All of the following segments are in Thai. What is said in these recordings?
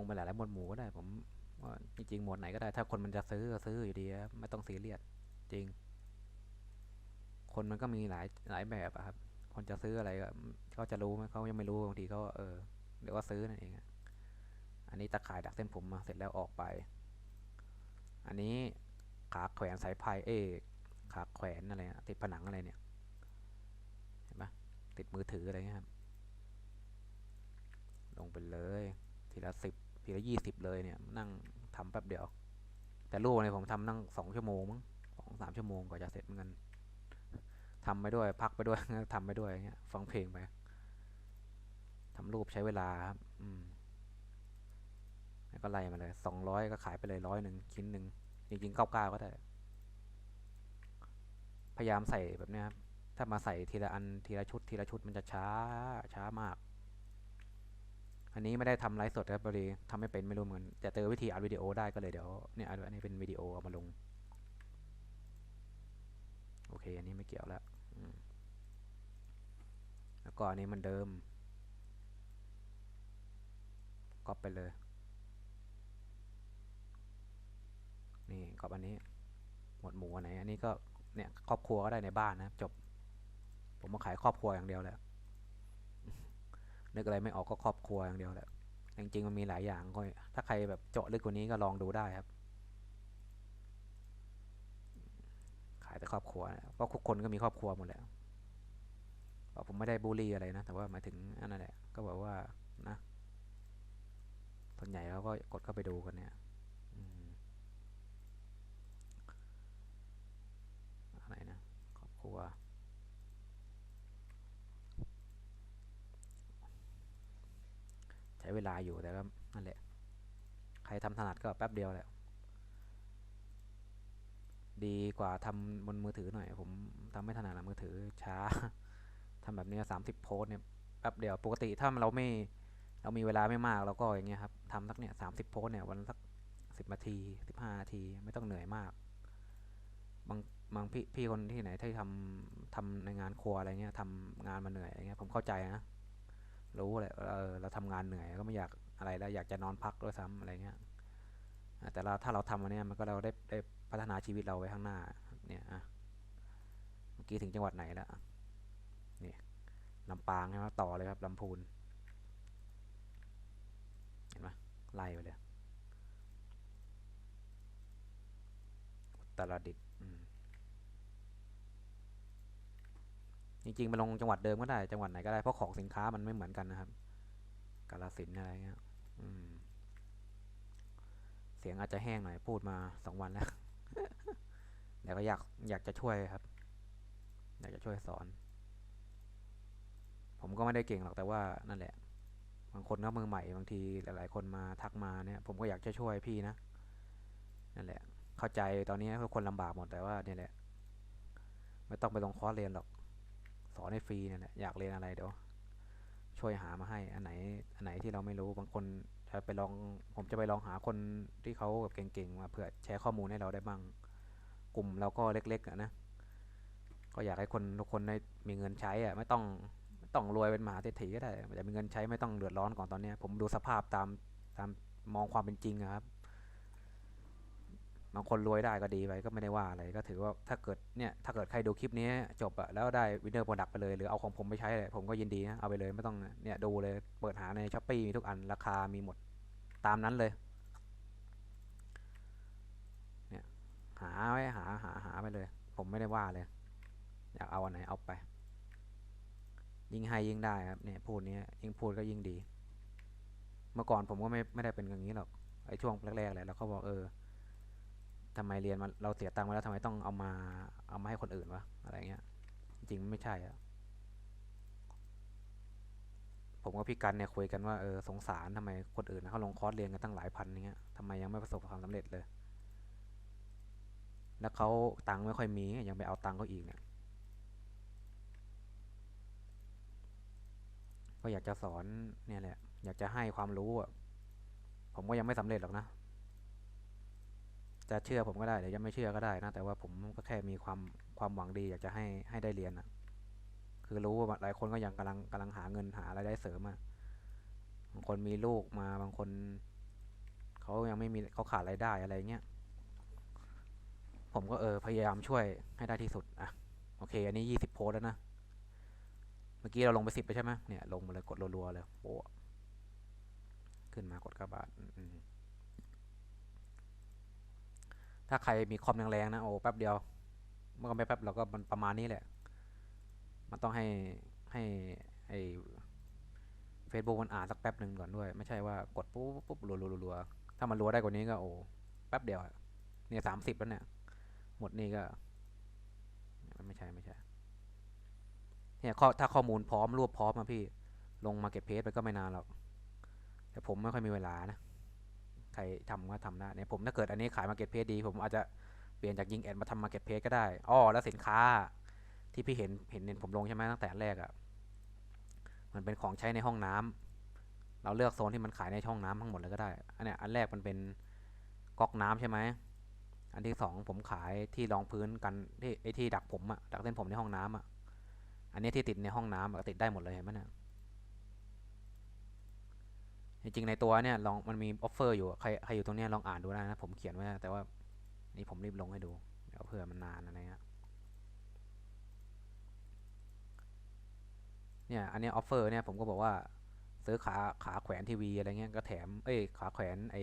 งไปหลายๆหมวดหมู่ก็ได้ ผมว่าจริงๆหมวดไหนก็ได้ ถ้าคนมันจะซื้อก็ซื้ออยู่ดีครับไม่ต้องซีเรียสจริง คนมันก็มีหลายหลายแบบครับ คนจะซื้ออะไรก็เขาจะรู้ไหมเขายังไม่รู้บางทีเขาเออเดี๋ยวก็ซื้อนั่นเองอันนี้ตะข่ายดักเส้นผมมาเสร็จแล้วออกไป อันนี้ขาแขวนสายไพ่เอขาแขวนอะไรติดผนังอะไรเนี่ยเห็นปะติดมือถืออะไรเงี้ยครับลงไปเลย ทีละสิบ ทีละยี่สิบเลยเนี่ย นั่งทำแป๊บเดียว แต่รูปเนี่ยผมทำนั่งสองชั่วโมงมั้งสองสามชั่วโมงกว่าจะเสร็จเหมือนกันทำไปด้วย พักไปด้วยทำไปด้วยอย่างเงี้ยฟังเพลงไปทำรูปใช้เวลาครับอืมแล้วก็ไล่มาเลยสองร้อยก็ขายไปเลยร้อยหนึ่งชิ้นหนึ่งจริงๆเก้าเก้าก็ได้ พยายามใส่แบบเนี้ยครับ ถ้ามาใส่ทีละอันทีละชุดทีละชุดมันจะช้าช้ามาก อันนี้ไม่ได้ทำไลฟ์สดครับพอดีทำไม่เป็นไม่รู้เหมือนแต่เจอวิธีอัดวิดีโอได้ก็เลยเดี๋ยวเนี่ยอันนี้เป็นวิดีโอเอามาลง โอเค อันนี้ไม่เกี่ยวแล้วแล้วก็อันนี้มันเดิมก๊อปไปเลย นี่ก๊อปอันนี้ หมวดหมู่อันไหนอันนี้ก็เนี่ยครอบครัวก็ได้ในบ้านนะจบ ผมมาขายครอบครัวอย่างเดียวแหละ นึกอะไรไม่ออกก็ครอบครัวอย่างเดียวแหละจริงๆมันมีหลายอย่างก็ถ้าใครแบบเจาะลึกกว่านี้ก็ลองดูได้ครับ ขายแต่ครอบครัวนะเพราะทุกคนก็มีครอบครัวหมดแล้วผมไม่ได้บูลลี่อะไรนะ แต่ว่าหมายถึงอันนั่นแหละก็บอกว่านะส่วนใหญ่เขาก็กดเข้าไปดูกันเนี่ยอืมอะไรนะ ครอบครัว ใช้เวลาอยู่แต่ก็นั่นแหละ ใครทำถนัดก็แป๊บเดียวแหละ ดีกว่าทำบนมือถือหน่อย ผมทำไม่ถนัดนะมือถือช้าทำแบบนี้สามสิบโพสเนี่ยแป๊บเดียว ปกติถ้าเราไม่เรามีเวลาไม่มากเราก็อย่างเงี้ยครับทำสักเนี่ยสามสิบโพสเนี่ยวันสักสิบนาทีสิบห้านาทีไม่ต้องเหนื่อยมาก บางบางพี่พี่คนที่ไหนที่ทำทำในงานครัวอะไรเงี้ยทำงานมาเหนื่อยอะไรเงี้ยผมเข้าใจนะ รู้แหละเออเราทำงานเหนื่อยก็ไม่อยากอะไรแล้วอยากจะนอนพักด้วยซ้ำอะไรเงี้ยแต่เราถ้าเราทำอันนี้มันก็เราได้ได้พัฒนาชีวิตเราไว้ข้างหน้าเนี่ยอะเมื่อกี้ถึงจังหวัดไหนแล้วนี่ลำปางใช่ไหมต่อเลยครับลำพูนเห็นไหมไล่ไปเลยอุตรดิตถ์อืม จริงๆมาลงจังหวัดเดิมก็ได้จังหวัดไหนก็ได้เพราะของสินค้ามันไม่เหมือนกันนะครับกาฬสินอะไรเงี้ยเสียงอาจจะแห้งหน่อยพูดมาสองวันแล้วเดี๋ยวก็อยากอยากจะช่วยครับ อยากจะช่วยสอน ผมก็ไม่ได้เก่งหรอกแต่ว่านั่นแหละ บางคนก็มือใหม่บางทีหลายๆคนมาทักมาเนี่ย ผมก็อยากจะช่วยพี่นะนั่นแหละ เข้าใจตอนนี้ทุกคนลำบากหมดแต่ว่าเนี่ยแหละ ไม่ต้องไปลงคอร์สเรียนหรอก สอนให้ฟรีเนี่ยแหละอยากเรียนอะไรเดี๋ยวช่วยหามาให้อันไหนอันไหนที่เราไม่รู้บางคนจะไปลองผมจะไปลองหาคนที่เขาแบบเก่งๆมาเผื่อแชร์ข้อมูลให้เราได้บ้างกลุ่มเราก็เล็กๆอะนะก็อยากให้คนทุกคนได้มีเงินใช้อะไม่ต้องไม่ต้องรวยเป็นมหาเศรษฐีก็ได้แต่มีเงินใช้ไม่ต้องเดือดร้อนก่อนตอนนี้ผมดูสภาพตามตามมองความเป็นจริงครับ บางคนรวยได้ก็ดีไปก็ไม่ได้ว่าอะไรก็ถือว่าถ้าเกิดเนี่ยถ้าเกิดใครดูคลิปนี้จบอะแล้วได้วินเนอร์โปรดักต์ไปเลย หรือเอาของผมไปใช้เลยผมก็ยินดีนะเอาไปเลยไม่ต้องเนี่ยดูเลยเปิดหาในช้อปปีมีทุกอันราคามีหมดตามนั้นเลยเนี่ยหาไว้หาหาหาไปเลย ผมไม่ได้ว่าเลย อยากเอาอันไหนเอาไป ยิ่งให้ยิ่งได้ครับเนี่ยพูดเนี้ยยิ่งพูดก็ยิ่งดี เมื่อก่อนผมก็ไม่ไม่ได้เป็นอย่างนี้หรอกไอ้ช่วงแรกๆเลยแล้วเขาบอกเออ ทำไมเรียนมาเราเสียตังค์มาแล้วทำไมต้องเอามาเอามาให้คนอื่นวะอะไรเงี้ย จริงไม่ใช่อะผมกับพี่กันเนี่ยคุยกันว่าเออสงสารทำไมคนอื่นนะเขาลงคอร์สเรียนกันตั้งหลายพันอย่างเงี้ยทำไมยังไม่ประสบความสำเร็จเลย แล้วเขาตังค์ไม่ค่อยมียังไปเอาตังค์เขาอีกเนี่ยก็อยากจะสอนเนี่ยแหละอยากจะให้ความรู้อะผมก็ยังไม่สำเร็จหรอกนะ จะเชื่อผมก็ได้หรือยังไม่เชื่อก็ได้นะแต่ว่าผมก็แค่มีความความหวังดีอยากจะให้ให้ได้เรียนอะคือรู้ว่าหลายคนก็ยังกำลังกำลังหาเงินหาอะไรายได้เสริมอะบางคนมีลูกมาบางคนเขายังไม่มีเขาขาดรายได้อะไรเงี้ยผมก็เออพยายามช่วยให้ได้ที่สุดอะโอเค อันนี้ยี่สิบโพสแล้วนะเมื่อกี้เราลงไปสิบไปใช่ไหมเนี่ยลงมาเลยกดรัวๆเลยโป๊ะขึ้นมากดกระบาดอืม ถ้าใครมีคอมแรงๆนะโอ้แป๊บเดียวเมื่อก็ไม่แป๊บเราก็มันประมาณนี้แหละ มันต้องให้ให้ไอเฟซบุ๊กมันอ่านสักแป๊บหนึ่งก่อนด้วย ไม่ใช่ว่ากดปุ๊บปุ๊บรัวๆรัวถ้ามันรัวได้กว่านี้ก็โอ้แป๊บเดียวเนี่ยสามสิบแล้วเนี่ย หมดนี่ก็ ไม่ใช่ไม่ใช่เนี่ยถ้าข้อมูลพร้อมรวบพร้อมมาพี่ ลงมาเก็ตเพจไปก็ไม่นานหรอกแต่ผมไม่ค่อยมีเวลานะ รทำก็ทำได้เนี่ยผมถ้าเกิดอันนี้ขายมาเก็ตเพจดี ผมอาจจะเปลี่ยนจากยิงแอดมาทำมาเก็ตเพจก็ได้อ้อแล้วสินค้าที่พี่เห็นเห็นเห็นผมลงใช่ไหมตั้งแต่แรกอะ่ะมันเป็นของใช้ในห้องน้ำเราเลือกโซนที่มันขายในห้องน้ำทั้งหมดเลยก็ได้ อันเนี้ยอันแรกมันเป็นก๊อกน้ำใช่ไหมอันที่สองผมขายที่รองพื้นกันที่ไอที่ดักผมอะดักเส้นผมในห้องน้ำอะอันนี้ที่ติดในห้องน้ำอะติดได้หมดเลยเห็นไหมเนี่ย จริงในตัวเนี่ยลองมันมีออฟเฟอร์อยู่ใครใครอยู่ตรงนี้ลองอ่านดูได้นะ ผมเขียนไว้แต่ว่านี่ผมรีบลงให้ดูเดี๋ยวเผื่อมันนานอะไรเงี้ยเนี่ยอันนี้ออฟเฟอร์เนี่ยผมก็บอกว่าซื้อขาขาแขวนทีวีอะไรเงี้ยก็แถมเอ้ยขาแขวนไอ้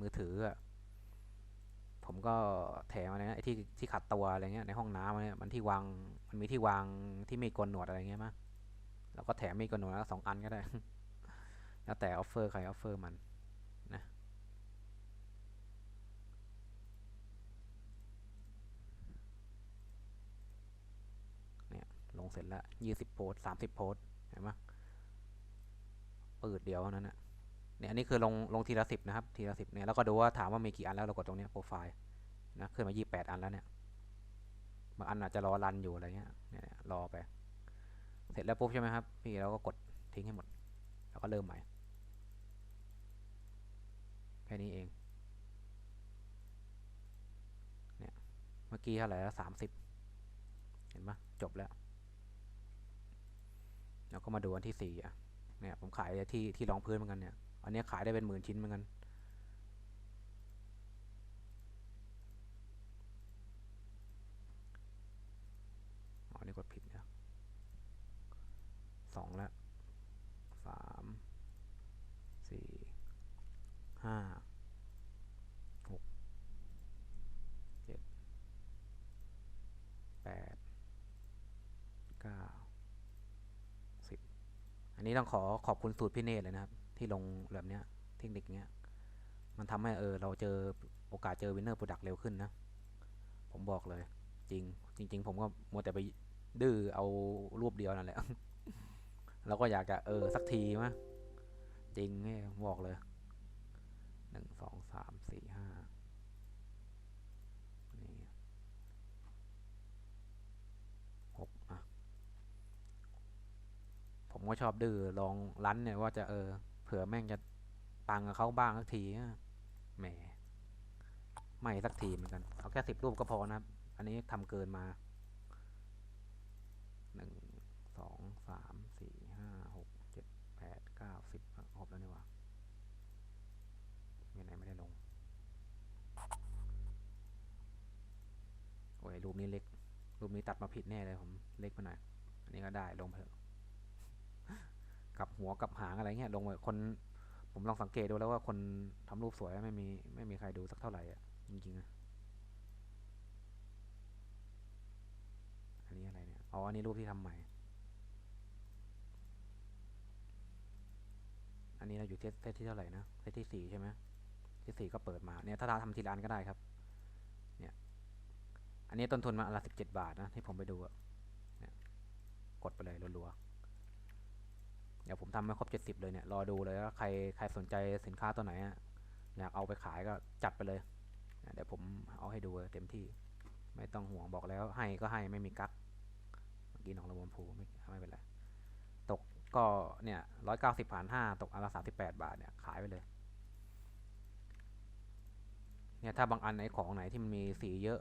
มือถืออะผมก็แถมอะไรนะไอ้ที่ที่ขัดตัวอะไรเงี้ยในห้องน้ำเนี่ยมันที่วางมันมีที่วางที่มีกลหนวดอะไรเงี้ยมั้ยแล้วก็แถมมีกลหนวดสองอันก็ได้ แล้วแต่ออฟเฟอร์ใครออฟเฟอร์มันนะเนี่ยลงเสร็จแล้วยี่สิบโพสสามสิบโพสเห็นไหมปืดเดียวเท่านั้นนะเนี่ยอันนี้คือลงลงทีละสิบนะครับทีละสิบเนี่ยแล้วก็ดูว่าถามว่ามีกี่อันแล้วเรากดตรงเนี้ยโปรไฟล์นะขึ้นมายี่แปดอันแล้วเนี่ยบางอันอาจจะรอรันอยู่อะไรเงี้ยเนี่ยรอไป เสร็จแล้วปุ๊บใช่ไหมครับ พี่เราก็กดทิ้งให้หมด แล้วก็เริ่มใหม่ แค่นี้เอง เนี่ย เมื่อกี้เท่าไหร่แล้วสามสิบเห็นปะจบแล้ว เราก็มาดูอันที่สี่อะ เนี่ย ผมขายที่ที่รองพื้นเหมือนกันเนี่ย อันนี้ขายได้เป็นหมื่นชิ้นเหมือนกัน อ๋อ นี่กดผิดนะสองแล้วสามสี่ห้าหกเจ็ดแปดเก้าสิบอั นนี้ต้องขอขอบคุณสูตรพี่เนตเลยนะครับ ที่ลงแบบเนี้ยเทคนิคเนี้ย มันทำให้เออเราเจอโอกาสเจอวินเนอร์โปรดักต์เร็วขึ้นนะ ผมบอกเลย จริง จริง ๆ ผมก็มัวแต่ไปดื้อเอารูปเดียวนั่นแหละเราก็อยากจะเออสักทีมะจริงเนี่ยบอกเลยหนึ่งสองสามสี่ห้านี่หกอะ ผมก็ชอบดื้อลองรันเนี่ยว่าจะเออ เผื่อแม่งจะปังกับเขาบ้างสักทีแหมไม่สักทีเหมือนกัน เอาแค่สิบรูปก็พอนะครับ อันนี้ทำเกินมาหนึ่งสองสามสี่ห้าหกเจ็ดแปดเก้าสิบครบแล้วนี่ว่ามีไหนไม่ได้ลง โอ้ยรูปนี้เล็ก รูปนี้ตัดมาผิดแน่เลยผม เล็กไปหน่อยอันนี้ก็ได้ลงเถอะ กับหัวกับหางอะไรเงี้ยลงไปคนผมลองสังเกตดูแล้วว่าคนทำรูปสวยไม่มีไม่มีใครดูสักเท่าไหร่อะจริงๆนะอันนี้อะไรเนี่ยอ๋ออันนี้รูปที่ทำใหม่ อันนี้เราอยู่เซตเซตที่เท่าไหร่นะเซตที่สี่ใช่ไหมที่สี่ก็เปิดมาเนี่ยถ้าเราทำทีละอันก็ได้ครับเนี่ยอันนี้ต้นทุนมาละสิบเจ็ดบาทนะที่ผมไปดูอะเนี่ยกดไปเลยรัวๆ เดี๋ยวผมทำให้ครบเจ็ดสิบเลยเนี่ยรอดูเลยว่าใครใครสนใจสินค้าตัวไหนอยากเอาไปขายก็จัดไปเลยเดี๋ยวผมเอาให้ดูเต็มที่ไม่ต้องห่วงบอกแล้วให้ก็ให้ไม่มีกักเมื่อกี้หนองระวมพูไม่ไม่เป็นไรตกก็เนี่ยร้อยเก้าสิบผ่านห้าตกอันละสามสิบแปดบาทเนี่ยขายไปเลยเนี่ยถ้าบางอันไหนของไหนที่มันมีสีเยอะ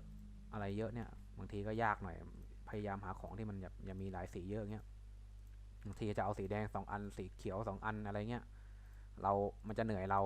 อะไรเยอะเนี่ยบางทีก็ยากหน่อยพยายามหาของที่มันอย่าอย่ามีหลายสีเยอะเงี้ย บางทีจะเอาสีแดงสองอันสีเขียวสองอันอะไรเงี้ยเรามันจะเหนื่อยเรา